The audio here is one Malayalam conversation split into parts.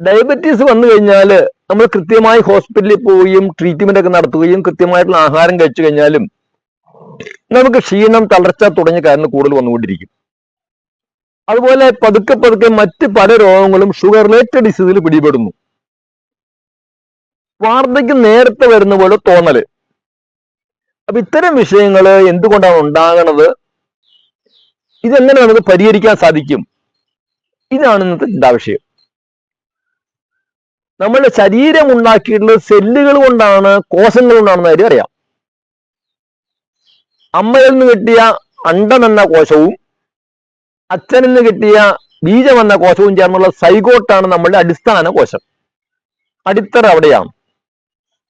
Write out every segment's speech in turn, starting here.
ഡയബറ്റീസ് വന്നു കഴിഞ്ഞാൽ നമ്മൾ കൃത്യമായി ഹോസ്പിറ്റലിൽ പോവുകയും ട്രീറ്റ്മെന്റ് ഒക്കെ നടത്തുകയും കൃത്യമായിട്ടുള്ള ആഹാരം കഴിച്ചു കഴിഞ്ഞാലും നമുക്ക് ക്ഷീണം തളർച്ച തുടങ്ങിയ കാരണം കൂടുതൽ വന്നുകൊണ്ടിരിക്കും. അതുപോലെ പതുക്കെ പതുക്കെ മറ്റ് പല രോഗങ്ങളും ഷുഗർ റിലേറ്റഡ് ഡിസീസിൽ പിടിപെടുന്നു. വാർദ്ധക്യം നേരത്തെ വരുന്ന പോലെ തോന്നൽ. അപ്പൊ ഇത്തരം വിഷയങ്ങൾ എന്തുകൊണ്ടാണ് ഉണ്ടാകണത്? ഇതെങ്ങനെ നമുക്ക് പരിഹരിക്കാൻ സാധിക്കും? ഇതാണ് ഇന്നത്തെ ചിന്താവിഷയം നമ്മുടെ ശരീരം ഉണ്ടാക്കിയിട്ടുള്ളത് സെല്ലുകൾ കൊണ്ടാണ് കോശങ്ങൾ കൊണ്ടാണെന്ന കാര്യം അറിയാം. അമ്മയിൽ നിന്ന് കിട്ടിയ അണ്ടം എന്ന കോശവും അച്ഛനിൽ നിന്ന് കിട്ടിയ ബീജം എന്ന കോശവും ചേർന്നുള്ള സൈഗോട്ടാണ് നമ്മളുടെ അടിസ്ഥാന കോശം. അടിത്തറ അവിടെയാണ്.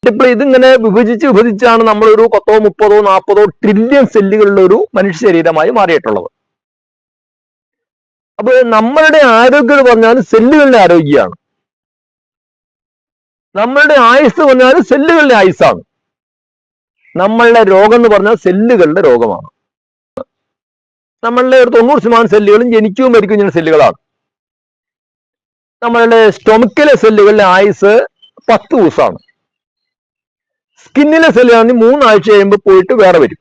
ഇപ്പോൾ ഇതിങ്ങനെ വിഭജിച്ച് വിഭജിച്ചാണ് നമ്മളൊരു പത്തോ മുപ്പതോ നാൽപ്പതോ ട്രില്യൺ സെല്ലുകളുള്ള ഒരു മനുഷ്യ ശരീരമായി മാറിയിട്ടുള്ളത്. അപ്പോൾ നമ്മളുടെ ആരോഗ്യം എന്ന് പറഞ്ഞാൽ സെല്ലുകളുടെ ആരോഗ്യമാണ് നമ്മളുടെ ആയുസ് പറഞ്ഞാൽ സെല്ലുകളുടെ ആയുസ്സാണ്. നമ്മളുടെ രോഗം എന്ന് പറഞ്ഞാൽ സെല്ലുകളുടെ രോഗമാണ്. നമ്മളുടെ ഒരു തൊണ്ണൂറ് ശതമാനം സെല്ലുകളും ജനിക്കുകയും മരിക്കുകയും ചെയ്യുന്ന സെല്ലുകളാണ്. നമ്മളുടെ സ്റ്റൊമക്കിലെ സെല്ലുകളുടെ ആയുസ് പത്ത് ദിവസമാണ്. സ്കിന്നിലെ സെല്ലുകളാണെങ്കിൽ മൂന്നാഴ്ച കഴിയുമ്പോൾ പോയിട്ട് വേറെ വരും.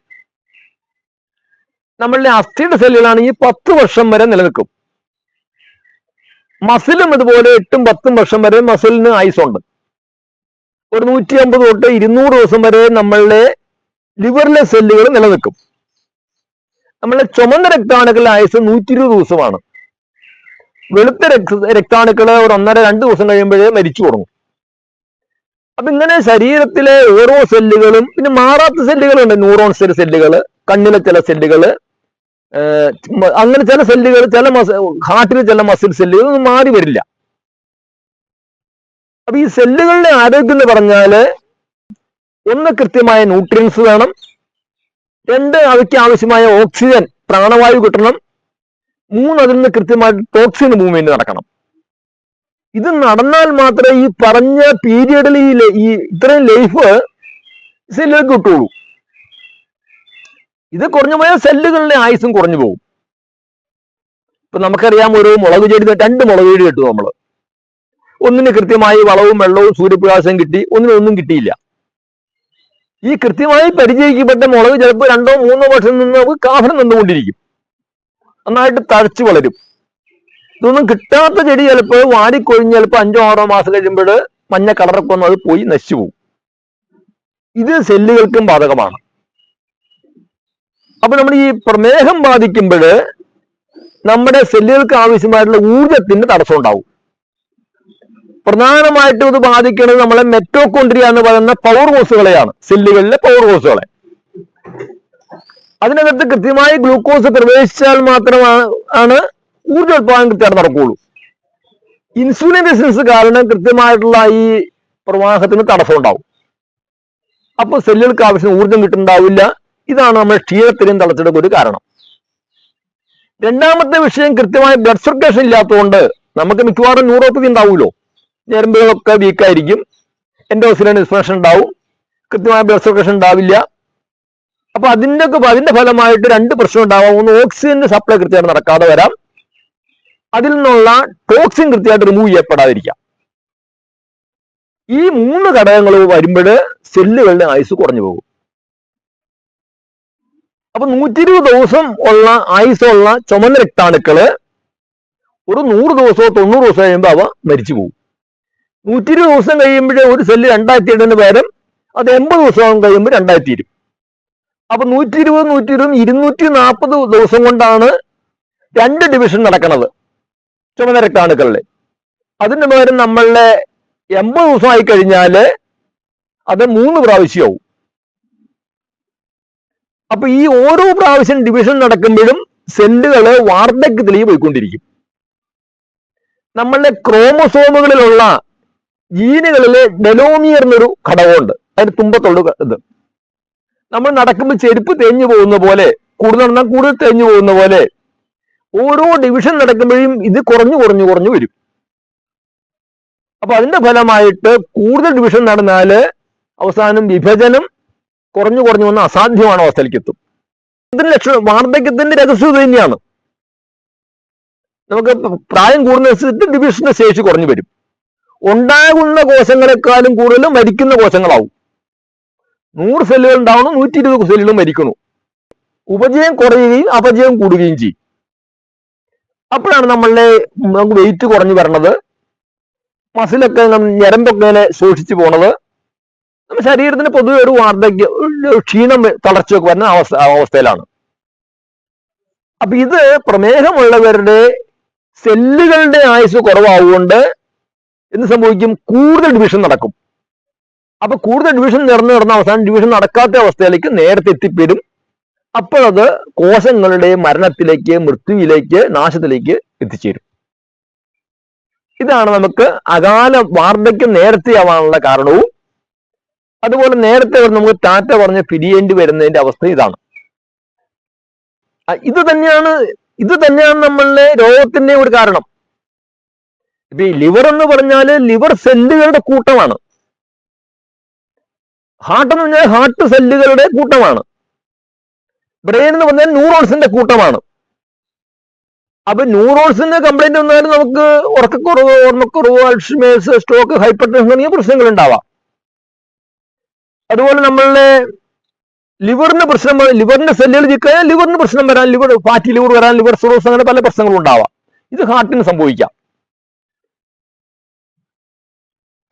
നമ്മളുടെ അസ്ഥിയുടെ സെല്ലുകളാണെങ്കിൽ പത്ത് വർഷം വരെ നിലനിൽക്കും. മസിലും ഇതുപോലെ എട്ടും പത്തും വർഷം വരെ മസിലിന് ആയുസുണ്ട് ഒരു നൂറ്റി അമ്പത് തൊട്ട് ഇരുന്നൂറ് ദിവസം വരെ നമ്മളുടെ ലിവറിലെ സെല്ലുകൾ നിലനിൽക്കും. നമ്മളുടെ ചുമന്ന രക്താണുക്കളുടെ ആയുസ് നൂറ്റി ഇരുപത് ദിവസമാണ്. വെളുത്ത രക്ത രക്താണുക്കൾ ഒരു ഒന്നര രണ്ട് ദിവസം കഴിയുമ്പോഴേ മരിച്ചു തുടങ്ങും. അപ്പൊ ഇങ്ങനെ ശരീരത്തിലെ ഓരോ സെല്ലുകളും പിന്നെ മാറാത്ത സെല്ലുകളുണ്ട്. ന്യൂറോൺസിലെ സെല്ലുകൾ കണ്ണിലെ ചില സെല്ലുകൾ അങ്ങനെ ചില സെല്ലുകൾ ചില മസ ഹാർട്ടിലെ ചില മസിൽ സെല്ലുകൾ ഒന്നും മാറി വരില്ല. അപ്പൊ ഈ സെല്ലുകളുടെ ആരോഗ്യം എന്ന് പറഞ്ഞാൽ ഒന്ന് കൃത്യമായ ന്യൂട്രിയൻസ് വേണം. രണ്ട് അവയ്ക്ക് ആവശ്യമായ ഓക്സിജൻ പ്രാണവായു കിട്ടണം. മൂന്ന് അതിൽ നിന്ന് കൃത്യമായിട്ട് ടോക്സിൻ മൂവ്മെന്റ് നടക്കണം. ഇത് നടന്നാൽ മാത്രമേ ഈ പറഞ്ഞ പീരിയഡിൽ ഈ ഈ ഇത്രയും ലൈഫ് സെല്ലുകൾക്ക് കിട്ടുള്ളൂ. ഇത് കുറഞ്ഞു പോയാൽ സെല്ലുകളുടെ ആയുസും കുറഞ്ഞു പോകും. ഇപ്പൊ നമുക്കറിയാം ഒരു മുളക് ചെടി രണ്ട് മുളക് ചെടി കിട്ടും നമ്മൾ. ഒന്നിന് കൃത്യമായി വളവും വെള്ളവും സൂര്യപ്രകാശവും കിട്ടി ഒന്നിനൊന്നും ഒന്നും കിട്ടിയില്ല. ഈ കൃത്യമായി പരിചയിക്കപ്പെട്ട മുളക് ചിലപ്പോൾ രണ്ടോ മൂന്നോ വർഷം നിന്ന് കാഫനം നിന്നുകൊണ്ടിരിക്കും. നന്നായിട്ട് തഴച്ചു വളരും. ഇതൊന്നും കിട്ടാത്ത ചെടി ചിലപ്പോൾ വാടിക്കൊഴിഞ്ഞ് ചിലപ്പോൾ അഞ്ചോ ആറോ മാസം കഴിയുമ്പോൾ മഞ്ഞ കളറൊക്കെ വന്ന് അത് പോയി നശിച്ചു പോകും. ഇത് സെല്ലുകൾക്കും ബാധകമാണ്. അപ്പൊ നമ്മൾ ഈ പ്രമേഹം ബാധിക്കുമ്പോൾ നമ്മുടെ സെല്ലുകൾക്ക് ആവശ്യമായിട്ടുള്ള ഊർജത്തിന്റെ തടസ്സം ഉണ്ടാവും. പ്രധാനമായിട്ടും ഇത് ബാധിക്കുന്നത് നമ്മളെ മെറ്റോകോണ്ട്രിയ എന്ന് പറയുന്ന പവർ ഹോസുകളെയാണ് സെല്ലുകളിലെ പവർ ഹോസുകളെ അതിനകത്ത് കൃത്യമായി ഗ്ലൂക്കോസ് പ്രവേശിച്ചാൽ മാത്രമാണ് ആണ് ഊർജോത്പാദനം കൃത്യമായിട്ട് നടക്കുകയുള്ളൂ ഇൻസുലിൻ റെസിസ്റ്റൻസ് കാരണം കൃത്യമായിട്ടുള്ള ഈ പ്രവാഹത്തിന് തടസ്സം ഉണ്ടാവും. അപ്പോൾ സെല്ലുകൾക്ക് ആവശ്യം ഊർജം കിട്ടുന്നുണ്ടാവില്ല. ഇതാണ് നമ്മുടെ ക്ഷീരത്തിനും തളർച്ചയുടെ ഒരു കാരണം. രണ്ടാമത്തെ വിഷയം കൃത്യമായ ബ്ലഡ് സർക്കുലേഷൻ ഇല്ലാത്തതുകൊണ്ട് നമുക്ക് മിക്കവാറും ന്യൂറോപ്പതി ഉണ്ടാവുമല്ലോ. ഞരമ്പുകളൊക്കെ വീക്കായിരിക്കും. ഓസിലൻ ഡിസ്ഫങ്ഷൻ ഉണ്ടാവും. കൃത്യമായ ബ്ലഡ് സർക്കുലേഷൻ ഉണ്ടാവില്ല. അപ്പൊ അതിന്റെ ഒക്കെ അതിന്റെ ഫലമായിട്ട് രണ്ട് പ്രശ്നം ഉണ്ടാവാം. ഒന്ന് ഓക്സിജന്റെ സപ്ലൈ കൃത്യമായിട്ട് നടക്കാതെ വരാം. അതിൽ നിന്നുള്ള ടോക്സിൻ കൃത്യമായിട്ട് റിമൂവ് ചെയ്യപ്പെടാതിരിക്കാം. ഈ മൂന്ന് ഘടകങ്ങൾ വരുമ്പോൾ സെല്ലുകളുടെ ആയുസ് കുറഞ്ഞു പോകും. അപ്പൊ നൂറ്റി ഇരുപത് ദിവസം ഉള്ള ആയുസുള്ള ചുമന്ന രക്താണുക്കൾ ഒരു നൂറ് ദിവസമോ തൊണ്ണൂറ് ദിവസം കഴിയുമ്പോൾ അവ മരിച്ചു പോകും. നൂറ്റി ഇരുപത് ദിവസം കഴിയുമ്പോഴേ ഒരു സെല്ല് രണ്ടായിരത്തി എട്ടിന് പകരം അത് എൺപത് ദിവസം കഴിയുമ്പോൾ രണ്ടായിരത്തി ഇരും അപ്പൊ നൂറ്റി ഇരുപത് നൂറ്റി ഇരുപത് ഇരുന്നൂറ്റി നാൽപ്പത് ദിവസം കൊണ്ടാണ് രണ്ട് ഡിവിഷൻ നടക്കുന്നത് ചുമന്ന അതിന്റെ അതിന് പകരം നമ്മളുടെ എൺപത് ആയി കഴിഞ്ഞാൽ അത് മൂന്ന് പ്രാവശ്യമാവും. അപ്പൊ ഈ ഓരോ പ്രാവശ്യം ഡിവിഷൻ നടക്കുമ്പോഴും സെല്ലുകൾ വാർദ്ധക്യത്തിലേക്ക് പോയിക്കൊണ്ടിരിക്കും. നമ്മളുടെ ക്രോമസോമുകളിലുള്ള ജീനുകളിലെ ഡെലോമിയർ എന്നൊരു ഘടകമുണ്ട്. അതിന് തുമ്പത്തുള്ള ഇത്. നമ്മൾ നടക്കുമ്പോൾ ചെരുപ്പ് തേഞ്ഞു പോകുന്ന പോലെ കൂടുതൽ നടന്നാൽ കൂടുതൽ തേഞ്ഞു പോകുന്ന പോലെ ഓരോ ഡിവിഷൻ നടക്കുമ്പോഴും ഇത് കുറഞ്ഞു കുറഞ്ഞു കുറഞ്ഞു വരും. അപ്പൊ അതിന്റെ ഫലമായിട്ട് കൂടുതൽ ഡിവിഷൻ നടന്നാൽ അവസാനം വിഭജനം കുറഞ്ഞു കുറഞ്ഞു വന്ന അസാധ്യമാണ് അവസ്ഥയിലേക്ക് എത്തും. ഇതിന്റെ ലക്ഷണം വാർദ്ധക്യത്തിന്റെ രഹസ്യം തന്നെയാണ്. നമുക്ക് പ്രായം കൂടുന്ന ഡിവിഷന്റെ ശേഷി കുറഞ്ഞു വരും. ഉണ്ടാകുന്ന കോശങ്ങളെക്കാളും കൂടുതൽ മരിക്കുന്ന കോശങ്ങളാവും. നൂറ് സെല്ലുകൾ ഉണ്ടാവണം നൂറ്റി ഇരുപത് സെല്ലുകൾ മരിക്കണു ഉപജയം കുറയുകയും അപജയം കൂടുകയും ചെയ്യും. അപ്പോഴാണ് നമ്മളുടെ നമുക്ക് വെയിറ്റ് കുറഞ്ഞു വരണത്. മസിലൊക്കെ ഞരമ്പൊക്കെ ഇങ്ങനെ ശോഷിച്ചു പോണത്. നമ്മുടെ ശരീരത്തിന് പൊതുവെ ഒരു വാർദ്ധക്യം ക്ഷീണം തളർച്ചയൊക്കെ വരുന്ന അവസ്ഥ അവസ്ഥയിലാണ്. അപ്പൊ ഇത് പ്രമേഹമുള്ളവരുടെ സെല്ലുകളുടെ ആയുസ് കുറവാവുകൊണ്ട് എന്ത് സംഭവിക്കും? കൂടുതൽ ഡിവിഷൻ നടക്കും. അപ്പൊ കൂടുതൽ ഡിവിഷൻ നടന്ന് നടന്ന അവസാനം ഡിവിഷൻ നടക്കാത്ത അവസ്ഥയിലേക്ക് നേരത്തെ എത്തിപ്പെടും. അപ്പോഴത് കോശങ്ങളുടെ മരണത്തിലേക്ക് മൃത്യുവിലേക്ക് നാശത്തിലേക്ക് എത്തിച്ചേരും. ഇതാണ് നമുക്ക് അകാല വാർദ്ധക്യം നേരത്തെ ആവാനുള്ള കാരണവും. അതുപോലെ നേരത്തെ നമുക്ക് ടാറ്റ പറഞ്ഞ് പിരിയേണ്ടി വരുന്നതിന്റെ അവസ്ഥ ഇതാണ്. ഇത് തന്നെയാണ് ഇത് തന്നെയാണ് നമ്മളുടെ രോഗത്തിന്റെ ഒരു കാരണം. ഇപ്പൊ ഈ ലിവർ എന്ന് പറഞ്ഞാൽ ലിവർ സെല്ലുകളുടെ കൂട്ടമാണ്. ഹാർട്ട് എന്ന് പറഞ്ഞാൽ ഹാർട്ട് സെല്ലുകളുടെ കൂട്ടമാണ്. ബ്രെയിൻ എന്ന് പറഞ്ഞാൽ ന്യൂറോൺസിന്റെ കൂട്ടമാണ്. അപ്പൊ ന്യൂറോൺസിന്റെ കംപ്ലൈന്റ് വന്നാലും നമുക്ക് ഉറക്കക്കുറവ് ഓർമ്മക്കുറവ് അൾഷിമേഴ്സ് സ്ട്രോക്ക് ഹൈപ്പർ ടെൻഷൻ തുടങ്ങിയ പ്രശ്നങ്ങൾ ഉണ്ടാവാം. അതുപോലെ നമ്മളുടെ ലിവറിന് പ്രശ്നം ലിവറിന്റെ സെല്ലുകൾ ചിക്കാൻ ലിവറിന് പ്രശ്നം വരാൻ ലിവർ ഫാറ്റി ലിവർ വരാൻ ലിവർ സിറോസ് അങ്ങനെ പല പ്രശ്നങ്ങളും ഉണ്ടാവാം. ഇത് ഹാർട്ടിന് സംഭവിക്കാം.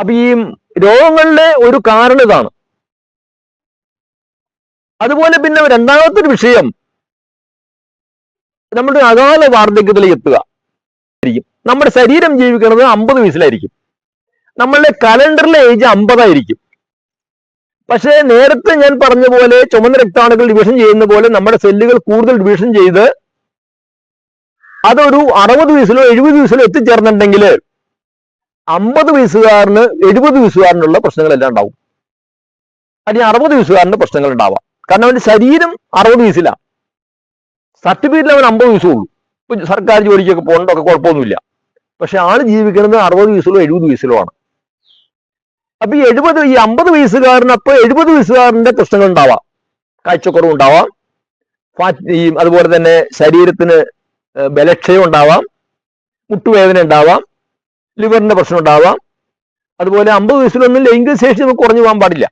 അപ്പൊ ഈ രോഗങ്ങളുടെ ഒരു കാരണം ഇതാണ്. അതുപോലെ പിന്നെ രണ്ടാമത്തെ ഒരു വിഷയം നമ്മുടെ അകാല വാർദ്ധക്യത്തിലേക്ക് എത്തുക. ആയിരിക്കും. നമ്മുടെ ശരീരം ജീവിക്കുന്നത് അമ്പത് വയസ്സിലായിരിക്കും. നമ്മളുടെ കലണ്ടറിലെ ഏജ് അമ്പതായിരിക്കും. പക്ഷേ നേരത്തെ ഞാൻ പറഞ്ഞ പോലെ ചുമന്ന രക്താണുക്കൾ ഡിവിഷൻ ചെയ്യുന്ന പോലെ നമ്മുടെ സെല്ലുകൾ കൂടുതൽ ഡിവിഷൻ ചെയ്ത് അതൊരു അറുപത് വയസ്സിലോ എഴുപത് വയസ്സിലോ എത്തിച്ചേർന്നിട്ടുണ്ടെങ്കിൽ അമ്പത് വയസ്സുകാരന് എഴുപത് വയസ്സുകാരനുള്ള പ്രശ്നങ്ങളെല്ലാം ഉണ്ടാവും. അല്ലെങ്കിൽ അറുപത് വയസ്സുകാരന്റെ പ്രശ്നങ്ങൾ ഉണ്ടാവാം. കാരണം അവന്റെ ശരീരം അറുപത് വയസ്സിലാണ് സർട്ടിഫിക്കറ്റിൽ അവൻ അമ്പത് വയസ്സേ ഉള്ളൂ. ഇപ്പൊ സർക്കാർ ജോലിക്കൊക്കെ പോകണ്ടൊക്കെ കുഴപ്പമൊന്നുമില്ല. പക്ഷെ ആൾ ജീവിക്കുന്നത് അറുപത് വയസ്സിലോ എഴുപത് വയസ്സിലോ ആണ്. അപ്പൊ ഈ എഴുപത് ഈ അമ്പത് വയസ്സുകാരന് അപ്പൊ എഴുപത് വയസ്സുകാരന്റെ പ്രശ്നങ്ങൾ ഉണ്ടാവാം. കാഴ്ചക്കുറവ് ഉണ്ടാവാം. ഫാറ്റ് ഈ അതുപോലെ തന്നെ ശരീരത്തിന് ബലക്ഷയം ഉണ്ടാവാം. മുട്ടുവേദന ഉണ്ടാവാം. ലിവറിന്റെ പ്രശ്നം ഉണ്ടാവാം. അതുപോലെ അമ്പത് വയസ്സിലൊന്നും ലൈംഗിക ശേഷി നമുക്ക് കുറഞ്ഞു പോകാൻ പാടില്ല.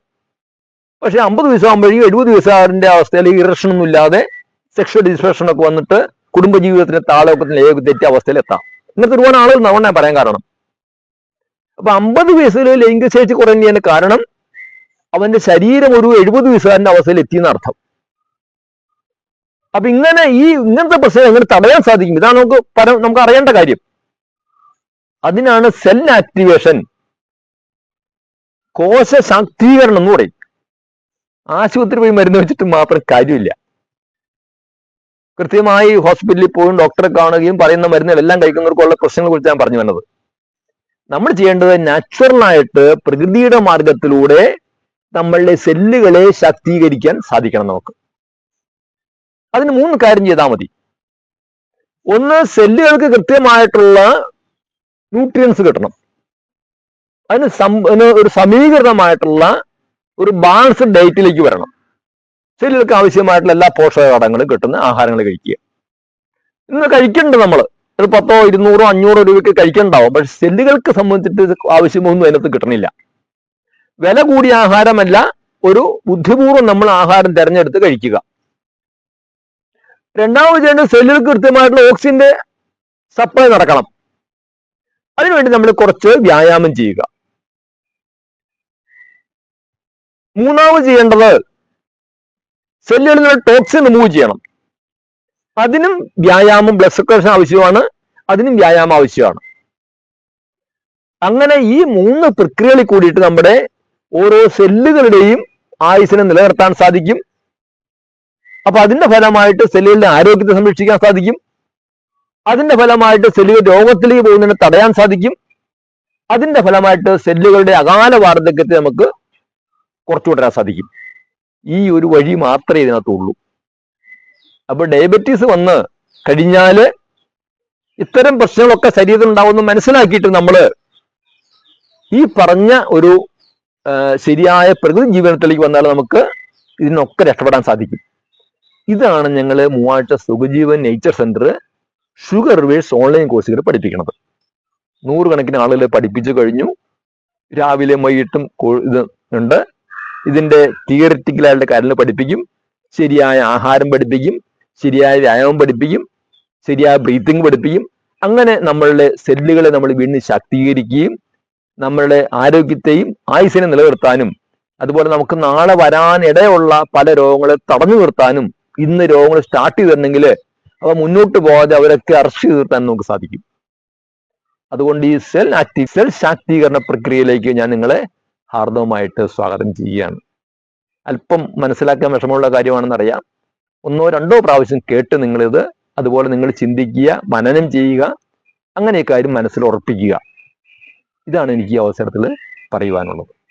പക്ഷെ അമ്പത് വയസ്സാകുമ്പോഴേക്കും എഴുപത് വയസ്സുകാരന്റെ അവസ്ഥയിൽ ഇറക്ഷൻ ഒന്നും ഇല്ലാതെ സെക്ഷൽ ഒക്കെ വന്നിട്ട് കുടുംബജീവിതത്തിന്റെ താളോക്കത്തിന് ഏക തെറ്റിയ അവസ്ഥയിൽ എത്താം. ഇങ്ങനത്തെ ഒരുപാട് ആളുകൾ നവണ്ണ പറയാൻ കാരണം. അപ്പൊ അമ്പത് വയസ്സിൽ ലൈംഗിക ശേഷി കുറഞ്ഞതിന് കാരണം അവന്റെ ശരീരം ഒരു എഴുപത് വയസ്സുകാരന്റെ അവസ്ഥയിൽ എത്തിയെന്ന് അർത്ഥം. അപ്പൊ ഇങ്ങനെ ഈ ഇങ്ങനത്തെ പ്രശ്നം എങ്ങനെ തടയാൻ സാധിക്കും? ഇതാണ് നമുക്ക് പര നമുക്ക് അറിയേണ്ട കാര്യം. അതിനാണ് സെൽ ആക്ടിവേഷൻ കോശ ശാക്തീകരണം എന്ന് പറയും. ആശുപത്രി പോയി മരുന്ന് വെച്ചിട്ട് മാത്രം കാര്യമില്ല. കൃത്യമായി ഹോസ്പിറ്റലിൽ പോയും ഡോക്ടറെ കാണുകയും പറയുന്ന മരുന്നുകളെല്ലാം കഴിക്കുന്നവർക്കുള്ള പ്രശ്നങ്ങളെ കുറിച്ച് ഞാൻ പറഞ്ഞു വന്നത്. നമ്മൾ ചെയ്യേണ്ടത് നാച്ചുറൽ ആയിട്ട് പ്രകൃതിയുടെ മാർഗത്തിലൂടെ നമ്മളുടെ സെല്ലുകളെ ശാക്തീകരിക്കാൻ സാധിക്കണം നമുക്ക്. അതിന് മൂന്ന് കാര്യം ചെയ്താൽ മതി. ഒന്ന് സെല്ലുകൾക്ക് കൃത്യമായിട്ടുള്ള ന്യൂട്രിയൻസ് കിട്ടണം. അതിന് സം- ഒരു സമീകൃതമായിട്ടുള്ള ഒരു ബാലൻസ്ഡ് ഡയറ്റിലേക്ക് വരണം. ശരീരങ്ങൾക്ക് ആവശ്യമായിട്ടുള്ള എല്ലാ പോഷക ഘടകങ്ങളും കിട്ടുന്ന ആഹാരങ്ങൾ കഴിക്കുക. ഇന്ന് കഴിക്കണ്ട നമ്മൾ ഒരു പത്തോ ഇരുന്നൂറോ അഞ്ഞൂറോ രൂപയ്ക്ക് കഴിക്കണ്ടാവും. പക്ഷെ സെല്ലുകൾക്ക് സംബന്ധിച്ചിട്ട് ആവശ്യമൊന്നും അതിനകത്ത് കിട്ടണില്ല. വില കൂടിയ ആഹാരമല്ല ഒരു ബുദ്ധിപൂർവം നമ്മൾ ആഹാരം തിരഞ്ഞെടുത്ത് കഴിക്കുക. രണ്ടാമത് ചെയ്യേണ്ടത് സെല്ലുകൾക്ക് കൃത്യമായിട്ടുള്ള ഓക്സിജന്റെ സപ്ലൈ നടക്കണം. അതിനുവേണ്ടി നമ്മൾ കുറച്ച് വ്യായാമം ചെയ്യുക. മൂന്നാമത് ചെയ്യേണ്ടത് സെല്ലുകളിൽ നിന്ന് ടോക്സിൻ റിമൂവ് ചെയ്യണം. അതിനും വ്യായാമം ബ്ലഡ് സർക്കുലേഷൻ ആവശ്യമാണ് അതിനും വ്യായാമം ആവശ്യമാണ്. അങ്ങനെ ഈ മൂന്ന് പ്രക്രിയകളിൽ കൂടിയിട്ട് നമ്മുടെ ഓരോ സെല്ലുകളുടെയും ആയുസിനെ നിലനിർത്താൻ സാധിക്കും. അപ്പൊ അതിന്റെ ഫലമായിട്ട് സെല്ലുകളുടെ ആരോഗ്യത്തെ സംരക്ഷിക്കാൻ സാധിക്കും. അതിന്റെ ഫലമായിട്ട് സെല്ലുകൾ രോഗത്തിലേക്ക് പോകുന്നതിനെ തടയാൻ സാധിക്കും. അതിന്റെ ഫലമായിട്ട് സെല്ലുകളുടെ അകാല വാർദ്ധക്യത്തെ നമുക്ക് കുറച്ചു വിടരാൻ സാധിക്കും. ഈ ഒരു വഴി മാത്രമേ ഇതിനകത്തുള്ളൂ. അപ്പൊ ഡയബറ്റീസ് വന്ന് കഴിഞ്ഞാൽ ഇത്തരം പ്രശ്നങ്ങളൊക്കെ ശരീരത്തിൽ ഉണ്ടാവുമെന്ന് മനസ്സിലാക്കിയിട്ട് നമ്മൾ ഈ പറഞ്ഞ ഒരു ശരിയായ പ്രകൃതി ജീവനത്തിലേക്ക് വന്നാൽ നമുക്ക് ഇതിനൊക്കെ രക്ഷപ്പെടാൻ സാധിക്കും. ഇതാണ് ഞങ്ങൾ മൂവാഴ്ച Sukhajeevan nature centre sugar reverse online കോഴ്സുകൾ പഠിപ്പിക്കുന്നത് നൂറുകണക്കിന് ആളുകളെ പഠിപ്പിച്ചു കഴിഞ്ഞു. രാവിലെ വൈകിട്ടും ഇത് ഉണ്ട്. ഇതിന്റെ തിയറിറ്റിക്കലായിട്ട് കാര്യങ്ങൾ പഠിപ്പിക്കും. ശരിയായ ആഹാരം പഠിപ്പിക്കും. ശരിയായ വ്യായാമം പഠിപ്പിക്കും. ശരിയായ ബ്രീത്തിങ് പഠിപ്പിക്കും. അങ്ങനെ നമ്മളുടെ സെല്ലുകളെ നമ്മൾ വീണ്ടും ശാക്തീകരിക്കുകയും നമ്മളുടെ ആരോഗ്യത്തെയും ആയുസിനെ നിലനിർത്താനും അതുപോലെ നമുക്ക് നാളെ വരാനിടയുള്ള പല രോഗങ്ങളെ തടഞ്ഞു നിർത്താനും ഇന്ന് രോഗങ്ങൾ സ്റ്റാർട്ട് ചെയ്തിട്ടുണ്ടെങ്കിൽ അവ മുന്നോട്ട് പോകാതെ അവരൊക്കെ അറസ്റ്റ് ചെയ്ത് നിർത്താൻ നമുക്ക് സാധിക്കും. അതുകൊണ്ട് ഈ സെൽ ആക്റ്റീവ് സെൽ ശാക്തീകരണ പ്രക്രിയയിലേക്ക് ഞാൻ നിങ്ങളെ ഹാർദവമായിട്ട് സ്വാഗതം ചെയ്യുകയാണ്. അല്പം മനസ്സിലാക്കാൻ വിഷമമുള്ള കാര്യമാണെന്നറിയാം ഒന്നോ രണ്ടോ പ്രാവശ്യം കേട്ട് നിങ്ങളിത് അതുപോലെ നിങ്ങൾ ചിന്തിക്കുക മനനം ചെയ്യുക അങ്ങനെ കാര്യം മനസ്സിൽ ഉറപ്പിക്കുക. ഇതാണ് എനിക്ക് ഈ അവസരത്തിൽ പറയുവാനുള്ളത്.